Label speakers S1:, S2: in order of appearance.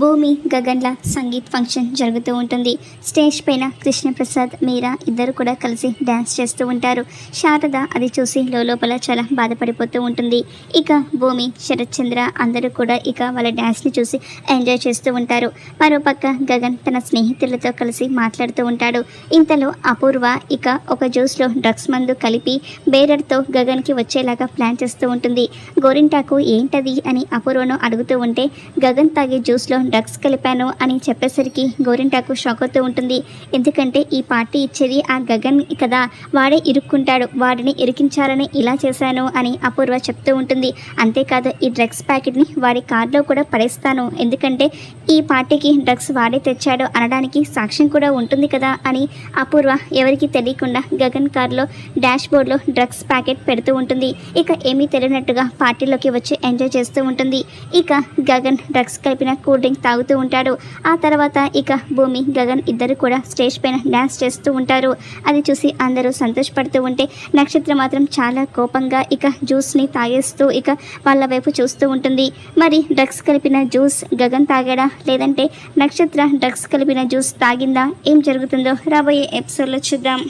S1: భూమి గగన్ల సంగీత్ ఫంక్షన్ జరుగుతూ ఉంటుంది. స్టేజ్ పైన కృష్ణప్రసాద్ మీరా ఇద్దరు కూడా కలిసి డ్యాన్స్ చేస్తూ ఉంటారు. శారద అది చూసి లోపల చాలా బాధపడిపోతూ ఉంటుంది. ఇక భూమి శరత్ చంద్ర అందరూ కూడా ఇక వాళ్ళ డ్యాన్స్ని చూసి ఎంజాయ్ చేస్తూ ఉంటారు. మరోపక్క గగన్ తన స్నేహితులతో కలిసి మాట్లాడుతూ ఉంటాడు. ఇంతలో అపూర్వ ఇక ఒక జ్యూస్లో డ్రగ్స్ మందు కలిపి బేరర్తో గగన్కి వచ్చేలాగా ప్లాన్ చేస్తూ ఉంటుంది. గోరింటాకు ఏంటది అని అపూర్వను అడుగుతూ ఉంటే గగన్ తాగే జ్యూస్లో డ్రగ్స్ కలిపాను అని చెప్పేసరికి గోరింటాకు షాక్ అవుతూ ఉంటుంది. ఎందుకంటే ఈ పార్టీ ఇచ్చేది ఆ గగన్ కదా. వాడే ఇరుక్కుంటాడు. వాడిని ఇరికించాలని ఇలా చేశాను అని అపూర్వ చెప్తూ ఉంటుంది. అంతేకాదు ఈ డ్రగ్స్ ప్యాకెట్ని వాడి కార్లో కూడా పడేస్తాను. ఎందుకంటే ఈ పార్టీకి డ్రగ్స్ వాడే తెచ్చాడు అనడానికి సాక్ష్యం కూడా ఉంటుంది కదా అని అపూర్వ ఎవరికి తెలియకుండా గగన్ కార్లో డాష్ బోర్డ్లో డ్రగ్స్ ప్యాకెట్ పెడుతూ ఉంటుంది. ఇక ఏమీ తెలియనట్టుగా పార్టీలోకి వచ్చి ఎంజాయ్ చేస్తూ ఉంటుంది. ఇక గగన్ డ్రగ్స్ కలిపిన కూల్ డ్రింక్ తాగుతూ ఉంటాడు. ఆ తర్వాత ఇక భూమి గగన్ ఇద్దరు కూడా స్టేజ్ పైన డ్యాన్స్ చేస్తూ ఉంటారు. అది చూసి అందరూ సంతోషపడుతూ ఉంటే నక్షత్రం మాత్రం చాలా కోపంగా ఇక జ్యూస్ని తాగేస్తూ ఇక వాళ్ళ వైపు చూస్తూ ఉంటుంది. మరి డ్రగ్స్ కలిపిన జ్యూస్ గగన్ తాగాడా? లేదంటే నక్షత్ర డ్రగ్స్ కలిపిన జ్యూస్ తాగిందా? ఏం జరుగుతుందో రాబోయే ఎపిసోడ్లో చూద్దాం.